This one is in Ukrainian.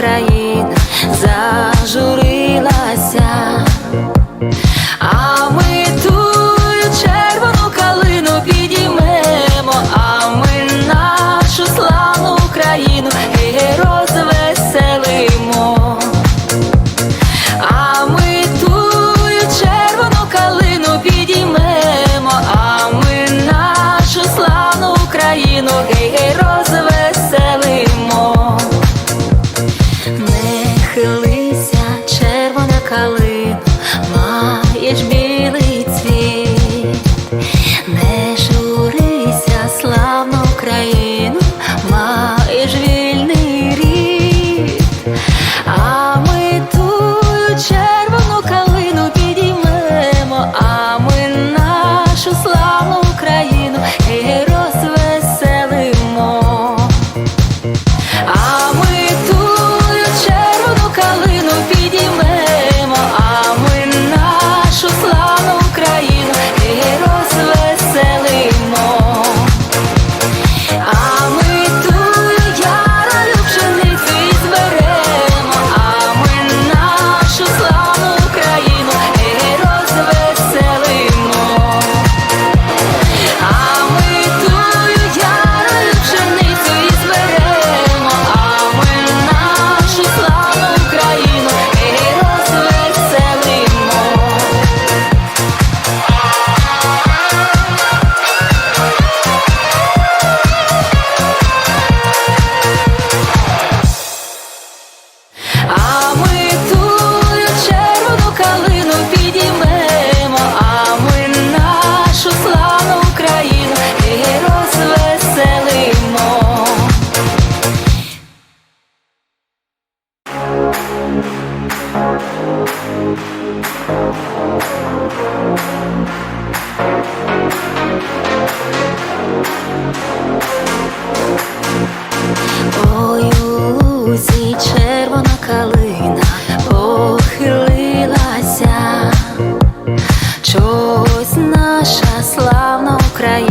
славна калина похилилася, чогось наша славна Україна